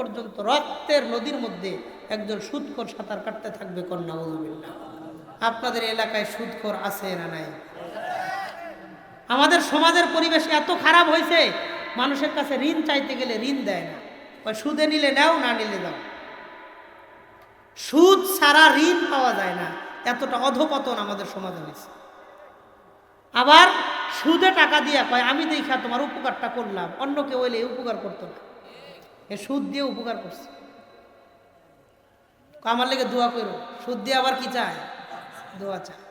পর্যন্ত রক্তের নদীর মধ্যে একজন সুদখোর সাঁতার কাটতে থাকবে কন্যা আপনাদের এলাকায় সুদখোর আছে না নাই? আমাদের সমাজের পরিবেশ এত খারাপ হয়েছে, মানুষের কাছে ঋণ চাইতে গেলে ঋণ দেয় না। ওই সুদে নিলে নাও, না নিলে দাও। সুদ ছাড়া ঋণ পাওয়া যায় না, এতটা অধপতন আমাদের সমাজে হয়েছে। আবার সুদে টাকা দিয়া কয়, আমি দেখা তোমার উপকারটা করলাম। অন্য কেউ এলে উপকার করতো না। এ সুদ দিয়ে উপকার করছে। আমার লেগে দোয়া করো। সুদ দিয়ে আবার কি চায়? দোয়া চায়।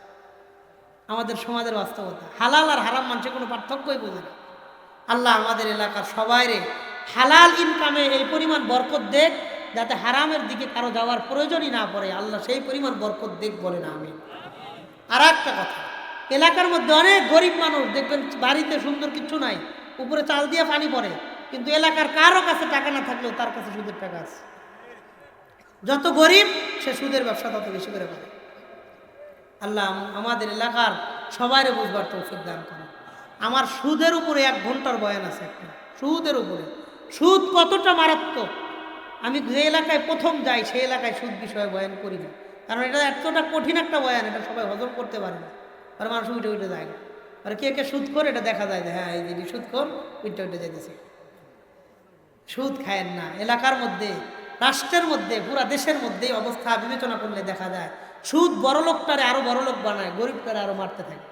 আমাদের সমাজের বাস্তবতা। হালাল আর হারাম মানুষের কোনো পার্থক্যই বোঝে না। আল্লাহ আমাদের এলাকার সবাইরে হালাল ইনকামে এই পরিমাণ বরকত দেখ যাতে হারামের দিকে কারও যাওয়ার প্রয়োজনই না পড়ে। আল্লাহ সেই পরিমাণ বরকত দেখ বলে না আমি আর একটা কথা, এলাকার মধ্যে অনেক গরিব মানুষ, দেখবেন বাড়িতে সুন্দর কিছু নাই, উপরে চাল দিয়ে পানি পড়ে। কিন্তু এলাকার কারও কাছে টাকা না থাকলেও তার কাছে সুদের টাকা আছে। যত গরিব, সে সুদের ব্যবসা তত বেশি করে করে। আল্লাহ আমাদের এলাকার সবাইরে বুঝবার তৌফিক দান করে আমার সুদের উপরে এক ঘণ্টার বয়ান আছে একটা। সুদের উপরে। সুদ কতটা মারাত্মক? আমি যে এলাকায় প্রথম যাই সেই এলাকায় সুদ বিষয়ে বয়ান করি না। কারণ এটা এতটা কঠিন একটা বয়ান, এটা সবাই হজম করতে পারে না। আর মানুষ উঠে উঠে যায় না। আর কে কে সুদ করে, এটা দেখা যায় যে হ্যাঁ এই যে সুদ কর উঠে উঠে যেতেছে সুদ খায়েন না। এলাকার মধ্যে, রাষ্ট্রের মধ্যে, পুরা দেশের মধ্যে অবস্থা বিবেচনা করলে দেখা যায়, সুদ বড় লোকটারে আরও বড় লোক বানায়, গরিবটারে আরও মারতে থাকে।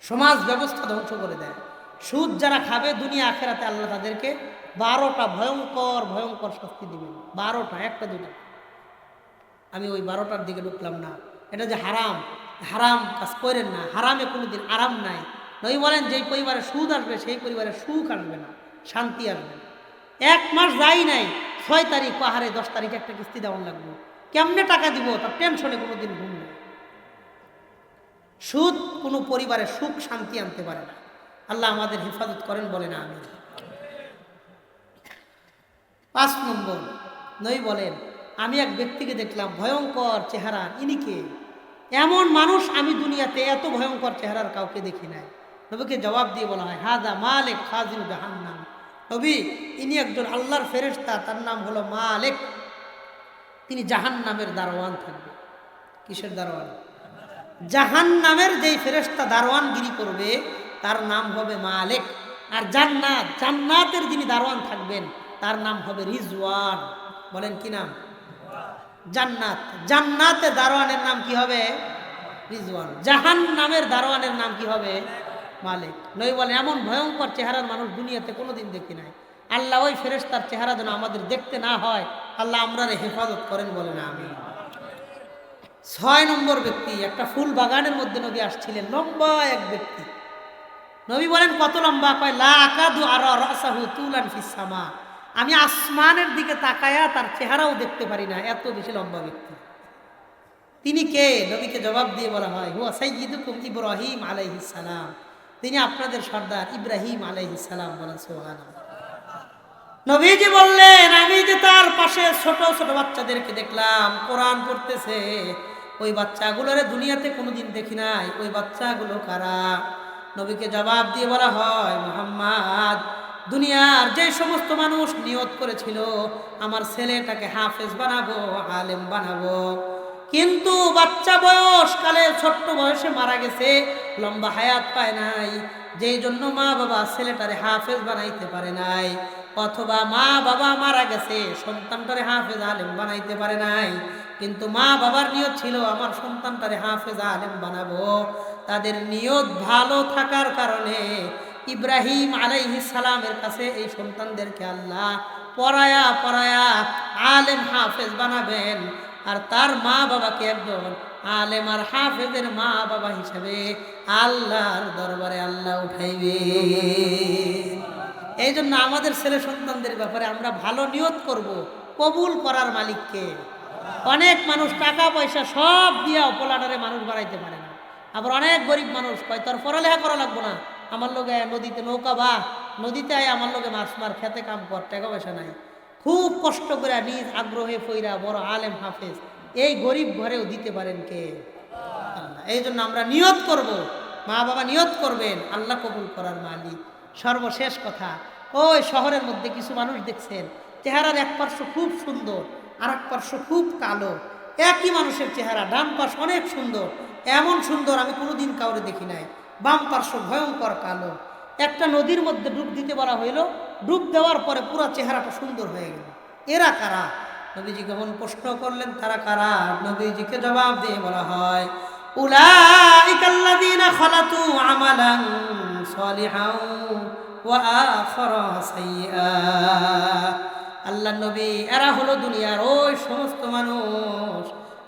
সমাজ ব্যবস্থা ধ্বংস করে দেয়। সুদ যারা খাবে, দুনিয়া আখেরাতে আল্লাহ তাদেরকে বারোটা ভয়ঙ্কর ভয়ঙ্কর শাস্তি দিবেন। বারোটা, একটা দুটা আমি ওই বারোটার দিকে ঢুকলাম না। এটা যে হারাম হারাম কাজ করেন না। হারামে কোনোদিন আরাম নাই। নই বলেন, যেই পরিবারে সুদ আসবে, সেই পরিবারে সুখ আসবে না। শান্তি আসবে এক মাস যাই নাই, ছয় তারিখ পাহাড়ে, দশ তারিখে একটা কিস্তি দেওয়ান লাগবে। কেমনে টাকা দিব? তার টেনশনে কোনোদিন ঘুম নেই। সুদ কোনো পরিবারে সুখ, শান্তি আনতে পারে না। আল্লাহ আমাদের হেফাজত করেন বলে না আমি পাঁচ নম্বর নই বলেন, আমি এক ব্যক্তিকে দেখলাম, ভয়ঙ্কর চেহারা ইনিকে এমন মানুষ আমি দুনিয়াতে এত ভয়ঙ্কর চেহারার কাউকে দেখি নাই। নবীকে জবাব দিয়ে বলা হয় হাদা মালেক খাজিন জাহান্নাম। নবী, ইনি একজন আল্লাহর ফেরেশতা, তার নাম হলো মালেক। তিনি জাহান্নামের দারোয়ান থাকবে। কিসের দারোয়ান? জাহান নামের যেই ফেরেস্তা দারোয়ানগিরি করবে, তার নাম হবে মালেক। আর জান্নাত, জান্নাতের যিনি দারোয়ান থাকবেন, তার নাম হবে রিজওয়ান। বলেন কি নাম? জান্নাত। জান্নাতে দারোয়ানের নাম কি হবে? রিজওয়ান। জাহান নামের দারোয়ানের নাম কি হবে? মালিক। নই বলে এমন ভয়ঙ্কর চেহারার মানুষ দুনিয়াতে কোনোদিন দেখি নাই। আল্লাহ ওই ফেরেস্তার চেহারা যেন আমাদের দেখতে না হয়। আল্লাহ আমরা হেফাজত করেন বলে না আমি ছয় নম্বর ব্যক্তি, একটা ফুল বাগানের মধ্যে নবী আসছিলেন, লম্বা এক ব্যক্তি। নবী বলেন, কত লম্বা? কয়, লা আকাদু আর ফিসামা আমি আসমানের দিকে তাকায়া তার চেহারাও দেখতে পারি না, এত বেশি লম্বা ব্যক্তি। তিনি কে? নবীকে জবাব দিয়ে বলা হয়, হুয়া সাইয়িদুকুম ইব্রাহিম আলাইহিস সালাম। তিনি আপনাদের সর্দার ইব্রাহিম আলাইহিস সালাম বলেন, সুবহানাল্লাহ। নবীজি বললেন, আমি যে তার পাশে ছোট ছোট বাচ্চাদেরকে দেখলাম, কোরআন পড়তেছে। ওই বাচ্চাগুলোরে দুনিয়াতে কোনোদিন দেখি নাই। ওই বাচ্চাগুলো কারা? নবীকে জবাব দিয়ে বলা হয়, মোহাম্মদ, দুনিয়ার যে সমস্ত মানুষ নিয়ত করেছিল, আমার ছেলেটাকে হাফেজ বানাবো, আলেম বানাবো। কিন্তু বাচ্চা বয়স, কালে ছোট্ট বয়সে মারা গেছে, লম্বা হায়াত পায় নাই। যেই জন্য মা বাবা ছেলেটারে হাফেজ বানাইতে পারে নাই। অথবা মা বাবা মারা গেছে, সন্তানটারে হাফেজ আলেম বানাইতে পারে নাই। কিন্তু মা বাবার নিয়ত ছিল, আমার সন্তানটারে হাফেজ আলেম বানাবো। তাদের নিয়ত ভালো থাকার কারণে ইব্রাহিম আলাইহিস সালামের কাছে এই সন্তানদেরকে আল্লাহ পড়ায়া পরায়া আলেম হাফেজ বানাবেন। আর তার মা বাবাকে একজন আলেম আর হাফেজের মা বাবা হিসাবে আল্লাহর দরবারে আল্লাহ উঠাইবে। এই জন্য আমাদের ছেলে সন্তানদের ব্যাপারে আমরা ভালো নিয়ত করব, কবুল করার মালিককে। অনেক মানুষ টাকা পয়সা সব দিয়ে পোলাডারে মানুষ বাড়াইতে পারে না। আবার অনেক গরিব মানুষ কয়, তোর পড়ালেখা করা লাগবো না। আমার লোকে নদীতে নৌকা বা, নদীতে আয়, আমার লোকে মাছ মার, খেতে কাম কর, টাকা পয়সা নাই। খুব কষ্ট করে নিজ আগ্রহে ফইরা বড় আলেম হাফেজ। এই গরিব ঘরেও দিতে পারেন কে? এই জন্য আমরা নিয়ত করব। মা বাবা নিয়ত করবেন। আল্লাহ কবুল করার মালিক। সর্বশেষ কথা, ওই শহরের মধ্যে কিছু মানুষ দেখছেন, চেহারার এক পার্শ্ব খুব সুন্দর আর এক পার্শ্ব খুব কালো। একই মানুষের চেহারা, ডান পাশ অনেক সুন্দর। এমন সুন্দর আমি কোনোদিন কাউরে দেখি নাই। বাম পার্শ্ব ভয়ঙ্কর কালো। একটা নদীর মধ্যে ডুব দিতে বলা হইল ডুব দেওয়ার পরে পুরো চেহারাটা সুন্দর হয়ে গেল। এরা কারা? নবীজি যখন প্রশ্ন করলেন, তারা কারা? নবীজিকে জবাব দিয়ে বলা হয় উলাইকাল্লাযীনা ওয়া আল্লাহ নবী, এরা হলো দুনিয়ার ওই সমস্ত মানুষ